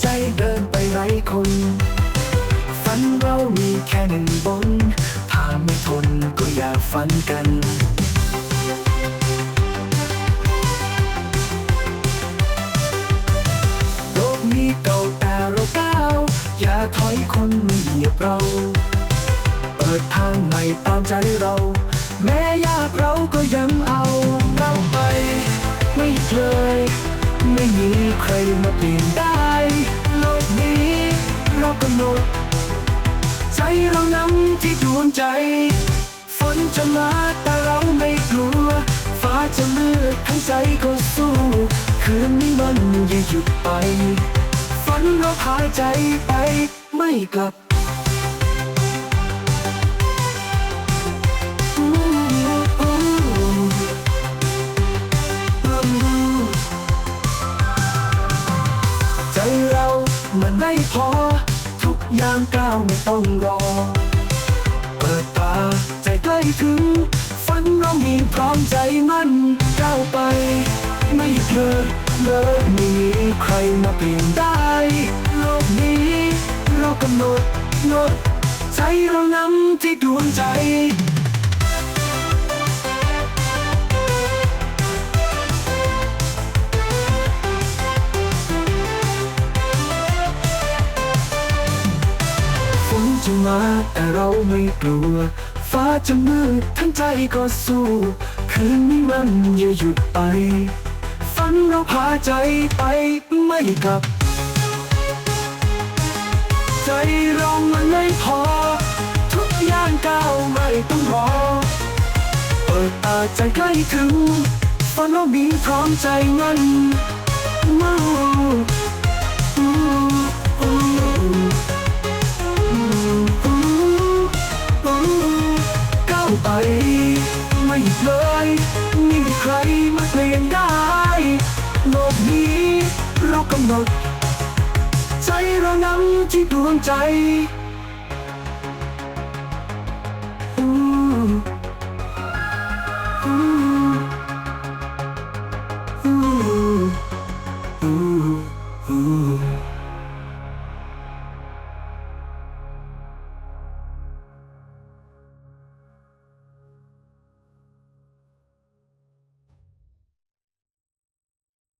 ใจเดินไปไรคน ฝันเรามีแค่หนึ่งบน ถ้าไม่ทนก็อย่าฝันกันโลกนี้เก่าแต่เราก้าว อย่าถอยคนมาเหยียบเรา เปิดทางใหม่ตามใจเรา แม้ยากเราก็ยัง วงใจ ฝนจะมาแต่เราไม่กลัว ฟ้าจะมืดทั้งใจก็สู้ คืนนี้มันอย่าหยุดไปฝันเราพาใจไปไม่กลับใจเรามันไม่พอ ทุกอย่างก้าวไม่ต้องรอเปิด ใจใกล้ถึง ฝันเรามีพร้อมใจมันก้าวไป ไม่เคยเลยมีใครมาเปลี่ยนได้ โลกนี้ เรากำหนดนดใจเรานำที่ดวงใจ จะมาแต่เราไม่กลัว ฟ้าจะมืดทั้งใจก็สู้ คืนนี้มันอย่าหยุดไป ฝันเราพาใจไปไม่กลับ ใจเรามันไม่พอ ทุกอย่างก้าวไม่ต้องรอ เปิดตาใจใกล้ถึง ฝันเรามีพร้อมใจมันมูอู้ ไม่ดเลยไม่มีใครมาเปลี่ยนได้ โลกนี้เรากำหนด ใจเรานำที่ดวงใจ